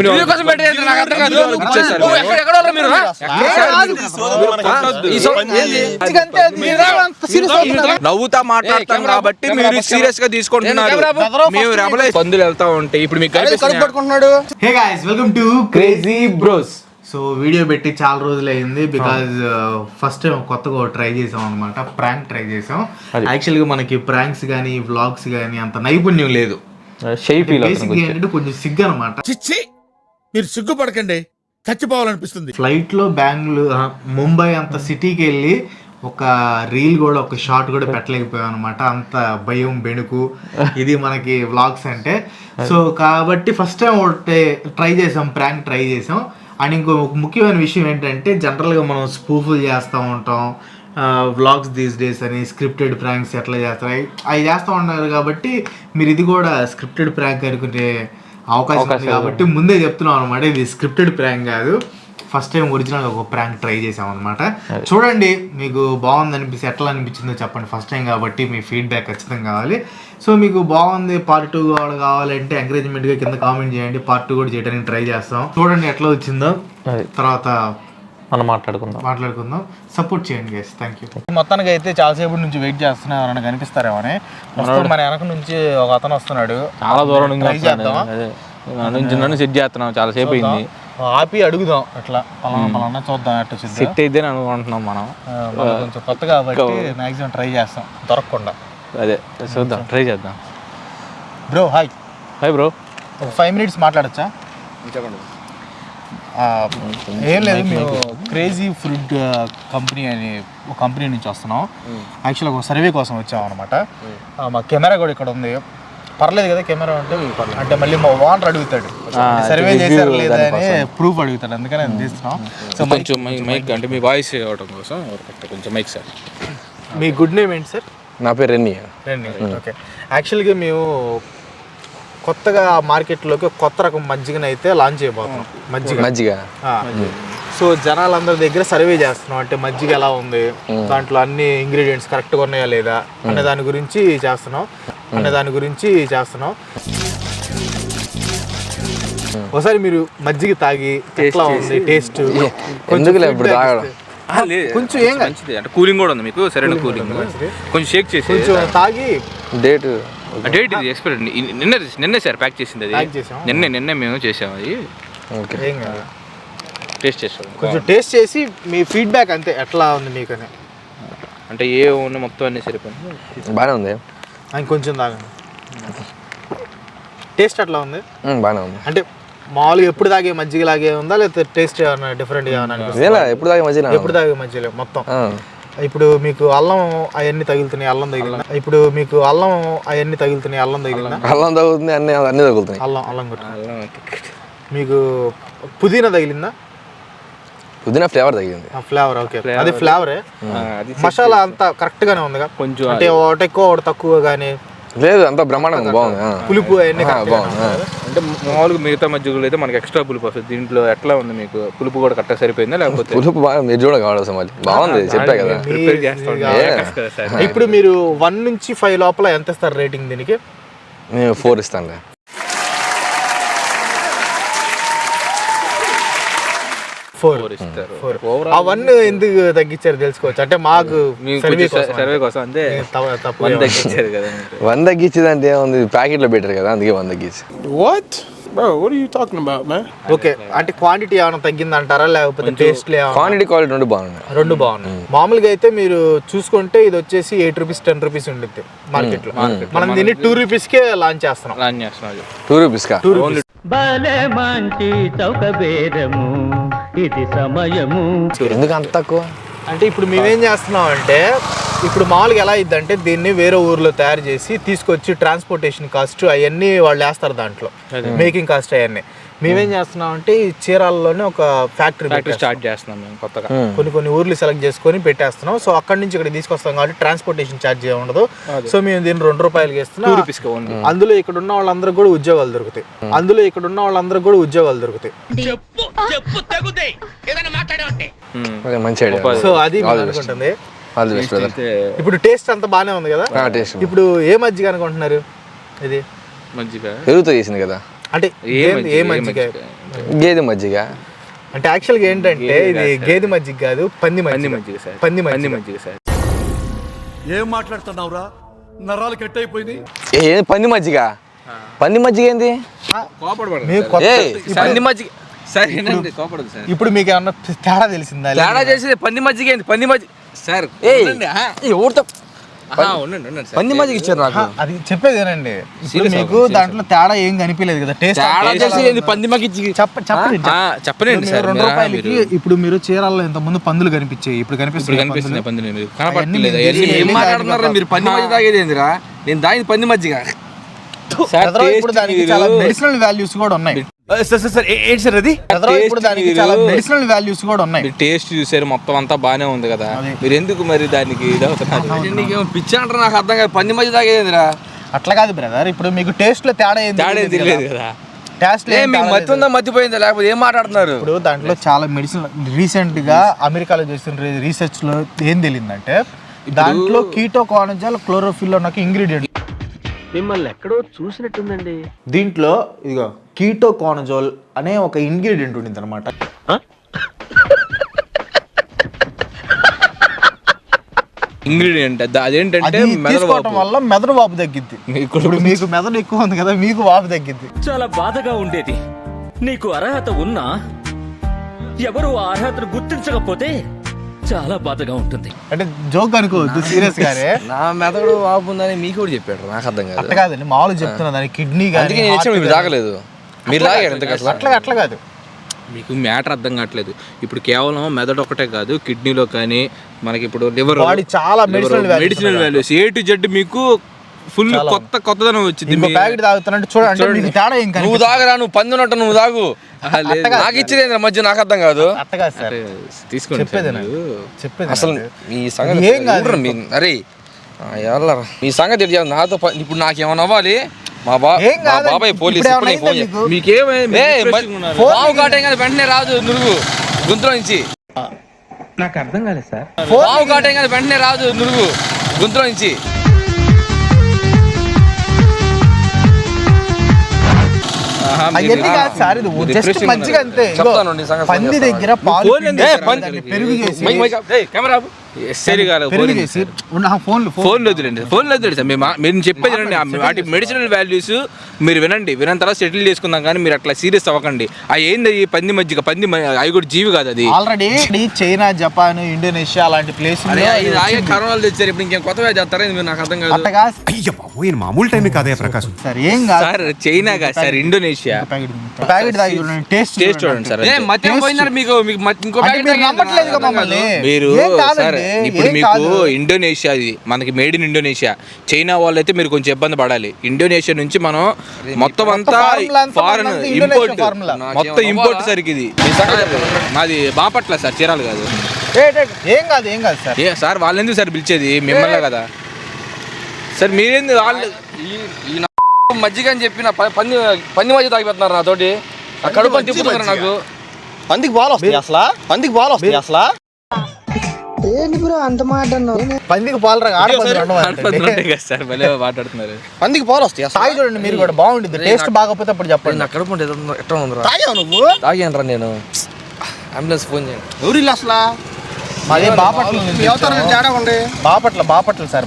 Video కోసం పెట్టేది నాకు అర్థం కాదు. ఇచ్చేసారు. ఓ, ఎక్కడ- ఎక్కడ వాళ్ళ మీరు? ఈ సో- ఏంది? నవ్వుతా మాట్లాడతాం కాబట్టి మీరు సీరియస్గా తీసుకుంటున్నారు. మేము రెబలే పందులు వెళ్తా ఉంటాయి ఇప్పుడు మీకు కనిపిస్తున్నాయా? పట్టుకుంటున్నాడు. Hey guys welcome to crazy bros so video పెట్టి చాలా రోజులు అయింది బికాజ్ ఫస్ట్ టైం కొత్తగా ట్రై చేసాం అనమాట ప్రాంక్ ట్రై చేసాం. యాక్చువల్గా మనకి ప్రాంక్స్ కానీ వ్లాగ్స్ కానీ అంత నైపుణ్యం లేదు. బేసిక్ ఏంటంటే కొంచెం సిగ్గు అనమాట చిచ్చి! మీరు సిగ్గుపడకండి చచ్చిపోవాలనిపిస్తుంది. ఫ్లైట్లో బెంగళూరు ముంబై అంత సిటీకి వెళ్ళి ఒక రీల్ కూడా ఒక షార్ట్ కూడా పెట్టలేకపోయాం అనమాట అంత భయం బెణుకు ఇది మనకి వ్లాగ్స్ అంటే. సో కాబట్టి ఫస్ట్ టైం ఒకటి ట్రై చేసాం ప్రాంక్ ట్రై చేసాం. అండ్ ఇంకో ముఖ్యమైన విషయం ఏంటంటే జనరల్గా మనం స్పూఫుల్ చేస్తూ ఉంటాం. వ్లాగ్స్ దీస్ డేస్ అని స్క్రిప్టెడ్ ప్రాంక్స్ ఎట్లా చేస్తారు? అవి- చేస్తూ ఉన్నారు కాబట్టి మీరు ఇది కూడా స్క్రిప్టెడ్ ప్రాంక్ అనుకుంటే అవకాశం ఉంది కాబట్టి ముందే చెప్తున్నాం అనమాట ఇది స్క్రిప్టెడ్ ప్రాంక్ కాదు. ఫస్ట్ టైం ఒరిజినల్ ఒక ప్రాంక్ ట్రై చేసాం అనమాట చూడండి మీకు బాగుంది అనిపిస్తే ఎట్లా అనిపించిందో చెప్పండి. ఫస్ట్ టైం కాబట్టి మీ ఫీడ్బ్యాక్ ఖచ్చితంగా కావాలి. సో మీకు బాగుంది పార్ట్ టూ కూడా కావాలంటే ఎంకరేజ్మెంట్గా కింద కామెంట్ చేయండి. పార్ట్ టూ కూడా చేయడానికి ట్రై చేస్తాం. చూడండి ఎట్లా వచ్చిందో. తర్వాత మనం మాట్లాడుకుందాం. మాట్లాడుకుందాం. సపోర్ట్ చేయండి గైస్ థ్యాంక్ యూ మొత్తానికి అయితే చాలాసేపు నుంచి వెయిట్ చేస్తున్నా ఎవరైనా కనిపిస్తారేమో అని ప్రస్తుతం మన వెనక నుంచి ఒక అతను వస్తున్నాడు. చాలా దూరం నుంచి నుంచి నన్ను సెట్ చేస్తున్నాం చాలా సేపు అయింది. ఆపి అడుగుదాం అట్లా. పలానా పలానా చూద్దాం వచ్చిందో. సెట్ అయితే అనుకుంటున్నాం మనం. కొంచెం కొత్త కాబట్టి మాక్సిమం ట్రై చేస్తాం. దొరకకుండా. అదే చూద్దాం ట్రై చేద్దాం. బ్రో హాయ్ హాయ్ బ్రో ఒక ఫైవ్ మినిట్స్ మాట్లాడచ్చా? ఏం లేదు మేము క్రేజీ ఫుడ్ కంపెనీ అని ఒక కంపెనీ నుంచి వస్తున్నాం. యాక్చువల్గా ఒక సర్వే కోసం వచ్చాం అనమాట మా కెమెరా కూడా ఇక్కడ ఉంది. పర్లేదు కదా కెమెరా అంటే అంటే మళ్ళీ మా ఓనర్ అడుగుతాడు. సర్వే చేశారు లేదా అని ప్రూఫ్ అడుగుతాడు. అందుకని అది తీస్తున్నాం. సో కొంచెం మై- మైక్ అంటే మీ వాయిస్ ఇవ్వడం కోసం కొంచెం మైక్ సార్. మీ గుడ్ నేమ్ ఏంటి సార్? నా పేరు రెన్నీ రండి ఓకే యాక్చువల్గా మేము కొత్తగా మార్కెట్లోకి కొత్త రకం మజ్జిగని అయితే లాంచ్ చేయబోతున్నాం. మజ్జిగ. మజ్జిగ. ఆ. సో జనాలందరి దగ్గర సర్వే చేస్తున్నాం. అంటే మజ్జిగ ఎలా ఉంది? దాంట్లో అన్ని ఇంగ్రీడియంట్స్ కరెక్ట్గా ఉన్నాయా లేదా? అనే దాని గురించి చేస్తున్నాం. అనే దాని గురించి చేస్తున్నాం. ఒకసారి మీరు మజ్జిగ తాగి ఎట్లా ఉంది? టేస్ట్ ఎందుకులే ఇప్పుడు తాగడం? కొంచెం ఏం. మంచిది. అంటే కూలింగ్ కూడా ఉంది మీకు సరైన కూలింగ్ కొంచెం షేక్ చేసి కొంచెం తాగి డేట్. డేట్ ఇది ఎక్స్పైర్ నిన్న నిన్నే సార్ ప్యాక్ చేసింది అది. నిన్నే నిన్నే మేము చేసాం అది. ఓకే. టేస్ట్ చేసాం. కొంచెం టేస్ట్ చేసి మీ ఫీడ్బ్యాక్ అంతే ఎట్లా ఉంది మీకని? అంటే ఏ ఉన్న మొత్తం అన్ని సరిపోయింది? బాగానే ఉంది. అని కొంచెం తాగండి. టేస్ట్ ఎట్లా ఉంది? బాగానే ఉంది. అంటే మామూలుగా ఎప్పుడు తాగే మజ్జిగ లాగే ఉందా లేకపోతే టేస్ట్ ఏమైనా డిఫరెంట్ ఏమైనా అనిపిస్తుందా? ఇదేలా ఎప్పుడు తాగే మజ్జిగ ఎప్పుడు తాగే మజ్జిగ మొత్తం. ఇప్పుడు మీకు అల్లం అవన్నీ తగులుతున్నాయి అల్లం తగిలిందా? ఇప్పుడు మీకు అల్లం అవన్నీ తగులుతున్నాయి అల్లం తగిలిందా? అల్లం తగ్గుతుంది అన్ని అన్ని తగులుతున్నాయి. అల్లం అల్లం కొట్టు. మీకు పుదీనా తగిలిందా? పుదీనా ఫ్లేవర్ తగ్గింది ఫ్లేవర్ ఓకే. అది ఫ్లేవరే? అది మసాలా అంతా కరెక్ట్ గానే ఉందిగా? కొంచెం అంటే ఒకటి ఎక్కువ ఒకటి తక్కువ కానీ లేదు అంత బ్రహ్మాండంగా బాగుంది. పులుపు అవన్నీ బాగుంది. అంటే మామూలుగా మిగతా మజ్జిగలు అయితే మనకి ఎక్స్ట్రా పులుపు వస్తుంది. దీంట్లో ఎట్లా ఉంది మీకు? పులుపు కూడా కరెక్ట్గా సరిపోయిందా లేకపోతే? పులుపు బాగా మీరు చూడ కావాలి మళ్ళీ. బాగుంది చెప్పా కదా. ఇప్పుడు మీరు వన్ నుంచి ఫైవ్ లోపల ఎంత ఇస్తారు రేటింగ్ దీనికి? నేను ఫోర్ ఇస్తానులే. ఫోర్ ఇస్తారు ఫోర్ ఆ వన్ ఎందుకు తగ్గించారు తెలుసుకోవచ్చు. అంటే మాకు మీకు సర్వే కోసం వంద ఏమన్నా. తగ్గించారు కదా. వంద తగ్గించేది అంటే ఏముంది? ప్యాకెట్లో పెట్టారు కదా అందుకే వంద తగ్గించి. What bro what are you talking about man okay అంటే క్వాంటిటీ ఏమైనా తగ్గిందంటారా? లేకపోతే టేస్ట్ క్వాంటిటీ క్వాలిటీ రెండు బాగున్నాయి. రెండు బాగున్నాయి. మామూలుగా అయితే మీరు చూసుకుంటే ఇది వచ్చేసి ఎయిట్ రూపీస్ టెన్ రూపీస్ ఉంటుంది మార్కెట్లో మనం దీన్ని టూ రూపీస్ కే లాంచ్ చేస్తున్నాం. లాంచ్ చేస్తున్నారు టూ రూపీస్కా టూ రూపీస్ మంచి చౌక బేరము ఇది సమయము. ఎందుకు అంత తక్కువ? అంటే ఇప్పుడు మేమేం చేస్తున్నాం అంటే ఇప్పుడు మామూలుగా ఎలా అయిందంటే దీన్ని వేరే ఊర్లో తయారు చేసి తీసుకొచ్చి ట్రాన్స్పోర్టేషన్ కాస్ట్ అవన్నీ వాళ్ళు వేస్తారు దాంట్లో. మేకింగ్ కాస్ట్ అవన్నీ. మేమేం చేస్తున్నాం అంటే ఈ చీరాలలోనే ఒక ఫ్యాక్టరీ ఫ్యాక్టరీ స్టార్ట్ చేస్తున్నాం మేము కొత్తగా. కొన్ని కొన్ని ఊర్లు సెలెక్ట్ చేసుకొని పెట్టేస్తున్నాం. సో అక్కడి నుంచి ఇక్కడ తీసుకొస్తాం కాబట్టి ట్రాన్స్పోర్టేషన్ ఛార్జ్ ఉండదు. సో మేము దీన్ని రెండు రూపాయలకి ఇస్తున్నాం. రూపీస్కి ఓన్లీ. అందులో ఇక్కడ ఉన్న వాళ్ళందరూ కూడా ఉద్యోగాలు దొరుకుతాయి. అందులో ఇక్కడ ఉన్న వాళ్ళందరూ కూడా ఉద్యోగాలు దొరుకుతాయి. ఓకే మంచి ఐడియా సో అది అనుకుంటుంది. ఇప్పుడు టేస్ట్ అంతా బాగానే ఉంది కదా? టేస్ట్ ఇప్పుడు ఏ మజ్జిగ అనుకుంటున్నారు? ఇది? మజ్జిగ. పెరుగుతో చేసింది కదా? అంటే ఏ ఏం- మజ్జిగ, ఏ ఏ? గేదె మజ్జిగ. అంటే యాక్చువల్గా ఏంటంటే ఇది గేదె మజ్జిగ కాదు పంది పంది మజ్జిగ సార్. పంది పంది మజ్జిగ సార్. ఏం మాట్లాడుతున్నావురా? నరాలు కట్ అయిపోయింది ఏ పంది మజ్జిగ? పంది మజ్జిగ ఏంది? పంది మజ్జిగ సార్ ఏంటండి కోపడదు సార్. ఇప్పుడు మీకు ఏమన్నా తేడా తెలిసిందా? తేడా చేసేది పంది మజ్జిగ ఏంది? పంది మజ్జిగ సార్ ఆహా. ఎవరితో సార్. పంది మజ్జిగ ఇచ్చారు నాకు. అది చెప్పేది ఏనండి ఇప్పుడు Serious మీకు దాంట్లో తేడా ఏం కనిపించలేదు కదా టేస్ట్ తేడా చేసేది పంది మజ్జిగ చెప్ప చెప్పండి ఆ, చెప్పనండి ఇప్పుడు సార్ మీరు రెండు రూపాయలకి. ఇప్పుడు మీరు చీరాల్లో ఇంత ముందు పందులు కనిపించాయి ఇప్పుడు కనిపిస్తుంది కనిపిస్తున్నాయి పందులు. మీరు. కనపడలేదు ఏం మాట్లాడుతున్నారా మీరు? పంది మజ్జిగ తాగేది ఏందిరా? నేను దాని పంది మజ్జిగ ఇప్పుడు దానికి చాలా మెడిసినల్ వాల్యూస్ కూడా ఉన్నాయి. సార్ సార్ సార్ ఏంటి సార్ అది? ఇప్పుడు దానికి చాలా మెడిసినల్ వాల్యూస్ కూడా ఉన్నాయి. టేస్ట్ చూసారు మొత్తం అంతా బాగానే ఉంది కదా. మీరు ఎందుకు మరి దానికి పిచ్చి అంటారా నాకు అర్థం కాదు. పంది మజ్జిగ తాగేది ఏందిరా అట్లా కాదు బ్రదర్ ఇప్పుడు మీకు టేస్ట్లో తేడా ఏం తేడా తెలియదు కదా. టేస్ట్ ఏ మీకు మతి ఉందా మతిపోయిందా లేకపోతే ఏం మాట్లాడుతున్నారు? ఇప్పుడు దాంట్లో చాలా మెడిసిన్ రీసెంట్గా అమెరికాలో చేసిన రీసెర్చ్లో ఏం తెలియదంటే దాంట్లో కీటో కానజాల్ క్లోరోఫిల్ అన్న ఇంగ్రీడియంట్ మిమ్మల్ని ఎక్కడో చూసినట్టుందండి. దీంట్లో ఇదిగో కీటో కానజోల్ అనే ఒక ఇంగ్రీడియంట్ ఉండింది అనమాట ఇంగ్రీడియంట్ అదేంటంటే తీసుకోవటం వాపు. వల్ల మెదడు వాపు తగ్గిద్ది. మీకు ఇప్పుడు మీకు మెదడు ఎక్కువ ఉంది కదా మీకు వాపు తగ్గిద్ది. చాలా బాధగా ఉండేది. నీకు అర్హత ఉన్నా ఎవరు ఆ అర్హతను గుర్తించకపోతే చాలా బాధగా ఉంటుంది. అంటే జోక్ అనుకోవద్దు సీరియస్ గానే నా మెదడు వాపు ఉందని మీకు కూడా చెప్పాడు నాకు అర్థం కాదు. అట్లా కాదండి మామూలుగా చెప్తున్నా దాని కిడ్నీ అందుకే నేను ఇచ్చిన మీరు తాగలేదు. మీరు తాగారు ఎందుకు అసలు? అట్లా అట్లా కాదు. మీకు మ్యాటర్ అర్థం కావట్లేదు. ఇప్పుడు కేవలం మెదడు ఒకటే కాదు కిడ్నీలో కానీ మనకి ఇప్పుడు లివర్ చాలా medicinal medicinal values. A to Z మీకు ఫుల్ కొత్త కొత్తదనం వచ్చింది ఇంకో మీ- ప్యాకెట్ తాగుతున్నట్టు చూడండి. మీకు తేడా ఏం నువ్వు తాగరా నువ్వు పంది ఉన్నట్టు నువ్వు తాగు. నాకు ఇచ్చేది మధ్య? నాకు అర్థం కాదు. అట్ట కాదు సార్. తీసుకోండి చెప్పేది సార్ నాకు. చెప్పేది అసలు నాకు. మీ సంగతి ఏం కాదు. మీ- అరే? మీ సంగతి తెలియదు. నాతో ప- ఇప్పుడు నాకేమన్నా అవ్వాలి? మా బా ఏం మా కాదండి. బాబాయ్ పోలీస్ ఇప్పుడు ఇప్పుడు ఫోన్ అయిందా. మీకు? కాటేం వెంటనే రాదు నురుగు. గొంతులో నుంచి. ఫోన్ పావు కాటేం కదా వెంటనే రాదు నురుగు. గొంతులో నుంచి. అవన్నీ కాదు సార్ ఇది జస్ట్ మజ్జిగ ఉన్నారు. అంతే. పంది. దగ్గర పాలు పెరుగు చేసి. కాదు ఫోన్లు వదిలేండి వదిలేండి సార్. మేము మీరు చెప్పేది వినండి. వాటి మెడిసినల్ వాల్యూస్ మీరు వినండి. వినంత తర్వాత సెటిల్ చేసుకుందాం కానీ మీరు అట్లా సీరియస్ అవ్వకండి. ఆ ఏంది ఈ పంది మధ్య పంది అవి కూడా జీవి కాదు అది. ఆల్రెడీ చైనా జపాన్ ఇండోనేషియా అలాంటి ప్లేస్ కరోనాలు తెచ్చారు. ఇప్పుడు ఇంకేం కొత్తగా చేస్తారా నాకు అర్థం కాదు. మామూలు టైమే కాదయ్య ప్రకాశం. సార్ ఏం కాదు. సార్ చైనా కాదు సార్ ఇండోనేషియా. ప్యాకెట్ ప్యాకెట్ తాగి చూడండి. టేస్ట్ టేస్ట్ చూడండి సార్ మీకు ఇంకో మీరు నమ్మట్లేదు మమ్మల్ని. సార్ ఇప్పుడు మీకు. ఇండోనేషియా ఇది. మనకి మేడ్ ఇన్ ఇండోనేషియా. చైనా వాళ్ళు అయితే మీరు కొంచెం ఇబ్బంది పడాలి. ఇండోనేషియా నుంచి మనం మొత్తం అంతా ఫారెన్ ఇంపోర్ట్. మొత్తం ఇంపోర్ట్ సరికి ఇది. మాది బాపట్ల సార్ చీరాలు కాదు. ఏ, కాదు ఏం కాదు సార్. ఏ సార్ వాళ్ళు ఎందుకు సార్ పిలిచేది? మిమ్మల్ని కదా. సార్ మీరేంది వాళ్ళు మజ్జిగ అని చెప్పి నా ప- పంది పంది మజ్జిగ తాగిపోతున్నారు నాతోటి. ఆ కడుపు అని తిప్పుతున్నారు నాకు. పందికి బాల్ వస్తాయి అసలు? పందికి బాల్ వస్తాయి అసలు? పందికి పాలు రెండు ఆడపందులు ఉంటాయి కదా సార్ భలే మాట్లాడుతున్నారు. పందికి బాల్ వస్తాయి అసలు? తాగి చూడండి మీరు కూడా బాగుంటుంది. టేస్ట్ బాగపోతే అప్పుడు చెప్పండి. నా కడుపు ఉందో- ఎట్లా ఉందిరా తాగావు నువ్వు? తాగాను రా నేను. అంబులెన్స్ ఫోన్ చేయండి. ఎవరు అసలు? మాది బాపట్ల బాపట్ల బాపట్ల సార్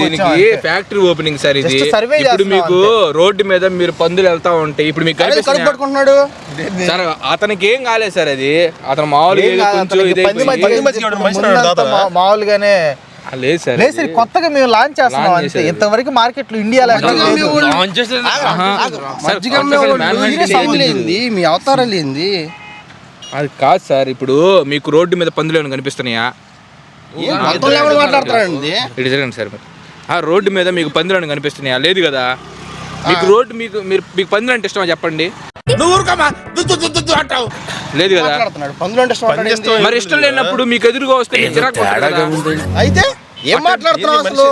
దీనికి. ఫ్యాక్టరీ ఓపెనింగ్ సార్ ఇది. survey ఇప్పుడు మీకు రోడ్డు మీద మీరు పందులు వెళ్తా ఉంటాయి ఇప్పుడు మీకు? పట్టుకుంటున్నాడు సార్ అతనికి ఏం కాలేదు సార్ అది. అతను మామూలుగా మామూలుగానే లేదు సార్ లేదు సార్ కొత్తగా మేము లాంచ్ చేస్తున్నాం అంతే. ఇంతవరకు మార్కెట్లో ఏంది? మీ అవతారాలు ఏంది? అది కాదు సార్ ఇప్పుడు మీకు రోడ్డు మీద పందులు ఏమైనా కనిపిస్తున్నాయా? ఇటు జరగండి సార్ మరి. ఆ రోడ్డు మీద మీకు పందులు ఏమైనా కనిపిస్తున్నాయా? లేదు కదా? మీకు రోడ్డు మీకు మీరు మీకు పందులు అంటే ఇష్టమా చెప్పండి? లేదు కదా? మరి ఇష్టం లేనప్పుడు మీకు ఎదురుగా వస్తే. అయితే ఏం మాట్లాడుతున్నావు అసలు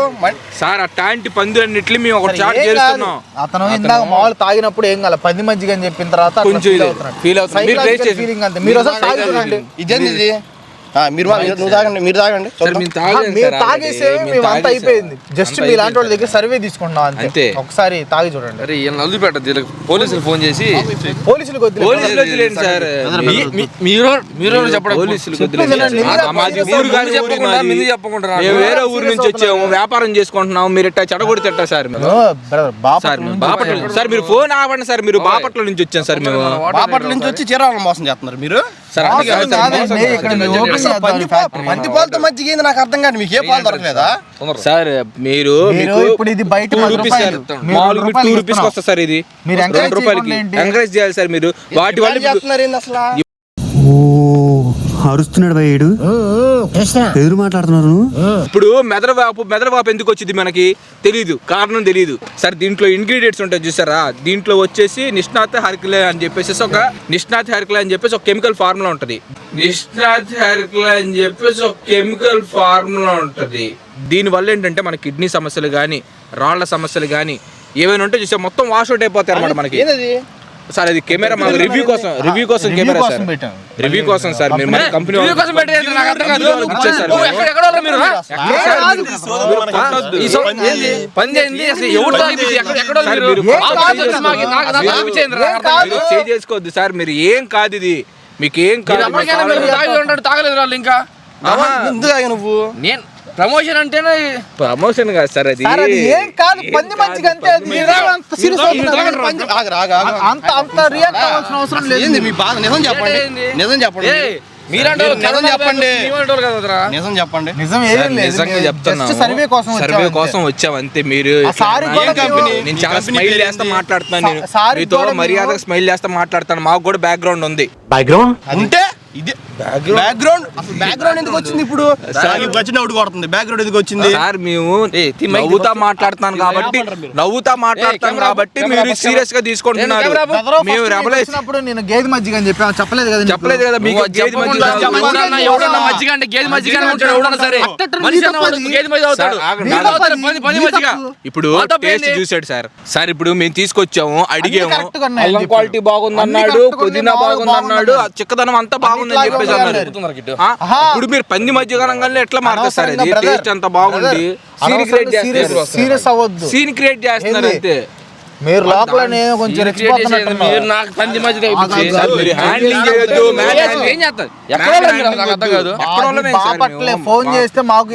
సార్ అట్లాంటి పందులన్నిట్లు మేము ఒక చాట్. చేస్తున్నాం అతను ఇందాక మామూలు తాగినప్పుడు ఏం కాదు పది మజ్జిగ అని చెప్పిన తర్వాత ఇది అవుతున్నాడు. feel అవుతుంది. మీరు feeling అంతే మీరు ఒకసారి తాగి చూడండి ఇదేంది ఇది ఆ, మీరు నువ్వు తాగండి మీరు తాగండి మీరు తాగేసే. మేము అంతా. అయిపోయింది. జస్ట్ మీ ఇలాంటి వాళ్ళ. దగ్గర సర్వే తీసుకుంటున్నాం అంతే. ఒకసారి తాగి చూడండి. అరే ఈయన నలుదు పెట్టద్దు పోలీసులు ఫోన్ చేసి పోలీసులకు వదిలేండి సార్. మీరు మీరు చెప్పడం. పోలీసులు చెప్పకుండా వేరే ఊరు నుంచి వచ్చాము వ్యాపారం చేసుకుంటున్నాం మీరు ఇట్టా చెడగొడి తిట్టా సార్ బాపట్ల సార్ మీరు ఫోన్ ఆపండి సార్ మీరు బాపట్ల నుంచి వచ్చాం సార్ మేము. బాపట్ల నుంచి వచ్చి చీరాలను మోసం చేస్తున్నారు మీరు? సార్ అందుకే మోసం సార్ కాదండి, మోసం ఇక్కడ చేస్తాం. మేము ఓపెన్ అసలు చేద్దాం పంది ఈ ఫ్యాక్టరీ. పంది పాలతో మజ్జిగ నాకు అర్థం కాదు మీకు ఏ పాలు దొరకలేదా? సార్. మీరు ఇప్పుడు ఇది బయట టూ రూపీస్ మామూలుగా టూ వస్తుంది సార్ ఇది. మీరు రూపాయలకి? ఎంకరేజ్ చేయాలి సార్ మీరు. వాటి వల్ల ఇప్పుడు- చేస్తున్నారు ఏంది అసలు ఓ అరుస్తున్నాడు భయ్యుడు ఎదురు మాట్లాడుతున్నారు ఇప్పుడు మెదడవాపు మెదడవాపు ఎందుకు వచ్చింది మనకి? తెలియదు కారణం తెలియదు సార్ దీంట్లో ఇంగ్రీడియంట్స్ ఉంటాయి చూసారా? దీంట్లో వచ్చేసి నిష్ణాత్ హెర్కులే అని చెప్పేసి ఒక నిష్ణాత్ హెర్కులే అని చెప్పేసి ఒక కెమికల్ ఫార్ములా ఉంటది. నిష్ణాత్ హెర్కులే అని చెప్పేసి ఒక కెమికల్ ఫార్ములా ఉంటది. దీని వల్ల ఏంటంటే మన కిడ్నీ సమస్యలు కానీ రాళ్ళ సమస్యలు కానీ ఏమైనా ఉంటే చూసా మొత్తం వాష్ అవుట్ అయిపోతాయి అనమాట మనకి. సార్ అది కెమెరా మా రివ్యూ కోసం రివ్యూ కోసం కెమెరా సార్. రివ్యూ కోసం సార్ మీరు మన కంపెనీ కోసం? పని చేయండి. చేసుకోవద్దు. సార్ మీరు ఏం కాదు ఇది. మీకు ఏం కాదు. తాగలేదు వాళ్ళు ఇంకా. తాగా నువ్వు? నేను ప్రమోషన్ అంటేనే ప్రమోషన్ కాదు సార్ అది ఏం కాదు పంది మజ్జిగ అంతే అది మీరు అంత ఆగు, ఆగు. అంత అంత రియాక్ట్ అవ్వాల్సిన అవసరం లేదు. ఏంది మీ బాధ? నిజం చెప్పండి? నిజం చెప్పండి. మీరంటే నిజం చెప్పండి. నిజం చెప్పండి. నిజం ఏం సార్, లేదు. నిజంగా చెప్తున్నాము జస్ట్ సర్వే కోసం సర్వే వచ్చాం అంతే. కోసం వచ్చాం అంతే. మీరు నేను చాలా స్మైల్ చేస్తా? మాట్లాడుతున్నాను నేను. మీతో మర్యాదగా స్మైల్ చేస్తా మాట్లాడుతాను. మాకు కూడా బ్యాక్గ్రౌండ్ ఉంది. ఉంటే ఇది బ్యాక్గ్రౌండ్ బ్యాక్గ్రౌండ్ ఎందుకు వచ్చింది ఇప్పుడు? సార్ వచ్చిన అవుట్ కొడుతుంది. బ్యాక్గ్రౌండ్ ఎందుకు వచ్చింది? సార్ మేము నవ్వుతా. మాట్లాడుతున్నాను కాబట్టి నవ్వుతా మాట్లాడుతాను కెమెరా కాబట్టి మీరు సీరియస్గా తీసుకుంటున్నారు. మేము వచ్చినప్పుడు నేను గేదె మజ్జిగ అని చెప్పాను. చెప్పలేదు కదా? చెప్పలేదు కదా మీకు గేదె ఎవడన్నా ఎవడన్నా మజ్జిగ అంటే గేదె మజ్జిగ ఉంటాడు ఎవడన్నా సరే. గేదె మజ్జిగ అవుతాడు. మజ్జిగ. ఇప్పుడు టేస్ట్? చూసాడు సార్ సార్ ఇప్పుడు మేము తీసుకొచ్చాము అడిగాము. క్వాలిటీ బాగుంది అన్ని అన్నాడు పుదీనా బాగుంది ఆ చిక్కదనం అంతా బాగుందని చెప్పేసి అన్నారు. ఇప్పుడు మీరు పంది మధ్య కనంగానే ఎట్లా brother, టేస్ట్ అంత బాగుంది. సీన్ క్రియేట్ సీరియస్ అవ్వద్దు. సీన్ క్రియేట్ చేస్తున్నారు? అంతే. మీరు లోపల కొంచెం మీరు నాకు పంది హ్యాండ్లింగ్ చేయొద్దు ఏం చేస్తారు? ఎక్కడ? ఫోన్ చేస్తే మాకు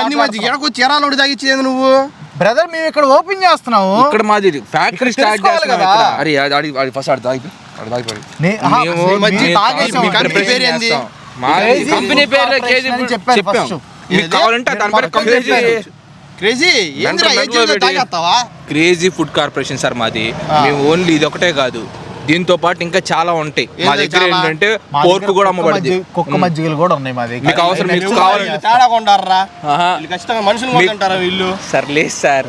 పంది మధ్య తాగిచ్చేది నువ్వు? బ్రదర్ మేము ఇక్కడ ఓపెన్ చేస్తున్నాము. ఇక్కడ మాది ఫ్యాక్టరీ స్టార్ట్ చేస్తున్నాం కదా. అరే Audi Audi first Audi company పేరు క్రేజీ కావాలంటే దాని పేరు క్రేజీ ఫుడ్ కార్పొరేషన్ సార్ మాది. మేము ఓన్లీ ఇది ఒకటే కాదు. దీంతో పాటు ఇంకా చాలా ఉంటాయి. మా దగ్గర? ఏంటంటే దగ్గర కూడా అమ్మబడింది కుక్క మజ్జిగలు కూడా ఉన్నాయి మా దగ్గర. మీకు అవసరం మీకు కావాలంటే తేడా. వీళ్ళు ఖచ్చితంగా మనుషులు కొంటారా వీళ్ళు? సార్. లేదు సార్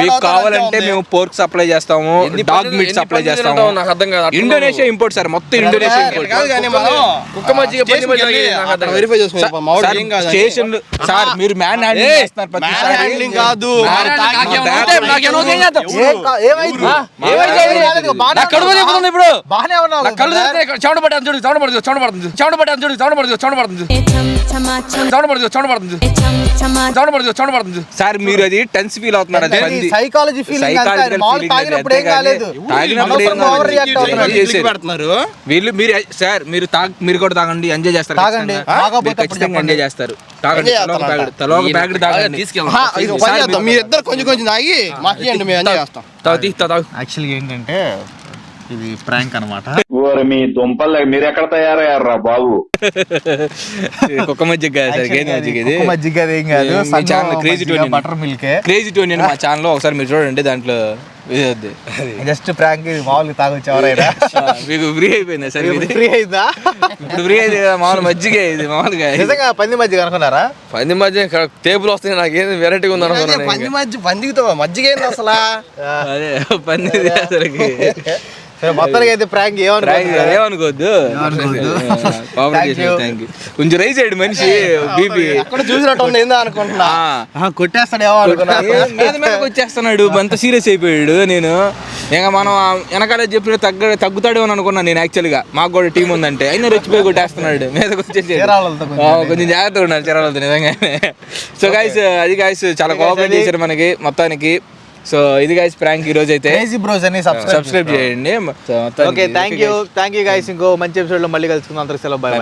మీకు కావాలంటే మేము పోర్క్ సప్లై చేస్తాము డాగ్ మీట్ సప్లై చేస్తాము? నాకు అర్థం కాదు. ఇండోనేషియా ఇంపోర్ట్ సార్ మొత్తం ఇండోనేషియా ఇంపోర్ట్. కాదు కానీ మనం కుక్క మజ్జిగ. వెరిఫై కాదు. స్టేషన్ సార్ మీరు మ్యాన్ హ్యాండింగ్ మ్యాన్ ప్రతిసారి హ్యాండ్లింగ్ కాదు. ఏమైంది? ఏమైంది? తిప్పుతుంది ఇప్పుడు బాగానే ఉన్నావు నా కళ్ళు. చెమట పట్టాను చూడు చెమట పడుతుంది చెమట పడుతుంది చెమట పట్టాను చూడు చెమట పడుతుంది చెమట పడుతుంది చెమట పడుతుంది చెమట పడుతుంది చెమట పడుతుంది చెమట పడుతుంది సార్ మీరు అది టెన్స్ ఫీల్ అవుతున్నారు అది సైకాలజీ అది తాగినప్పుడు ఏం కాలేదు కానీ తాగినప్పుడు ఏం అనవసరంగా ఓవర్ కాలేదు. రియాక్ట్ ఇది అవుతున్నారు చేసి- క్లిక్ పెడుతున్నారు వీళ్ళు మీరు సార్ మీరు తాగ మీరు కూడా తాగండి ఎంజాయ్ చేస్తారు తాగండి. ఖచ్చితంగా. ఎంజాయ్ చేస్తారు తాగండి ఎంజాయ్ తలో ఒక చేస్తారంట. ప్యాకెట్ తలో ఒక ప్యాకెట్ తాగండి తీసుకెళ్ళండి ఆ, ఇది ఒక పని చేద్దాం మీరిద్దరు కొంచెం కొంచెం తాగి మాకు మేము ఎంజాయ్ చేస్తాం యాక్చువల్గా ఏంటంటే ఇది ప్రాంక్ అనమాట మీ దుంపలు మీరు ఎక్కడ తయారయ్యారా బాబు కుక్క ఇది మజ్జిగ అది ఏం కాదు. మీ channel crazy Tony butter milk crazy Tony మా ఛానల్ ఒకసారి మీరు చూడండి దాంట్లో. జస్ట్ ప్రాంక్ ఇది మామూలుగా తాగొచ్చు ఎవరైనా మీకు ఫ్రీ అయిపోయిందా సార్ ఇది? ఫ్రీ అయిందా ఇప్పుడు ఫ్రీ అయింది కదా మామూలు మజ్జిగ ఇది మామూలుగా నిజంగా పంది మజ్జిగ అనుకున్నారా? పంది మధ్య టేబుల్ వస్తాయి నాకు ఏది వెరైటీగా ఉంది అదే అనుకున్నాను పంది మధ్య పందితో మజ్జిగ ఏంది అసలు? అదే పంది మొత్తానికి అయితే ప్రాంక్ ఏమనుకోవద్దు కొంచెం రైజ్ అయ్యాడు మనిషి బీపీ అక్కడ చూసినట్టు ఉంది ఏందో అనుకుంటున్నా. కొట్టేస్తాడేమో అనుకున్నా. మీద మీదకి వచ్చేస్తున్నాడు అంత సీరియస్ అయిపోయాడు నేను. ఇంకా మనం వెనకాల చెప్పిన తగ్గ తగ్గుతాడు అని అనుకున్నాను నేను యాక్చువల్గా మాకు కూడా టీం ఉందంటే. అయినా రెచ్చిపోయి కొట్టేస్తున్నాడు మీదకి వచ్చేసి కొంచెం జాగ్రత్తగా ఉన్నారు చీరాలతో నిజంగానే. సో గాయస్ అది గాయస్ చాలా కోఆపరేట్ చేశారు మనకి మొత్తానికి. సో ఇది గాయస్ ప్రాంక్ ఈ రోజు అయితే క్రేజీ బ్రోస్ అని సబ్స్క్రైబ్ చేయండి. Okay thank you thank you guys ఇంకో మంచి ఎపిసోడ్లో మళ్ళీ కలుసుకుందాం. అందరికి సెలవు. By by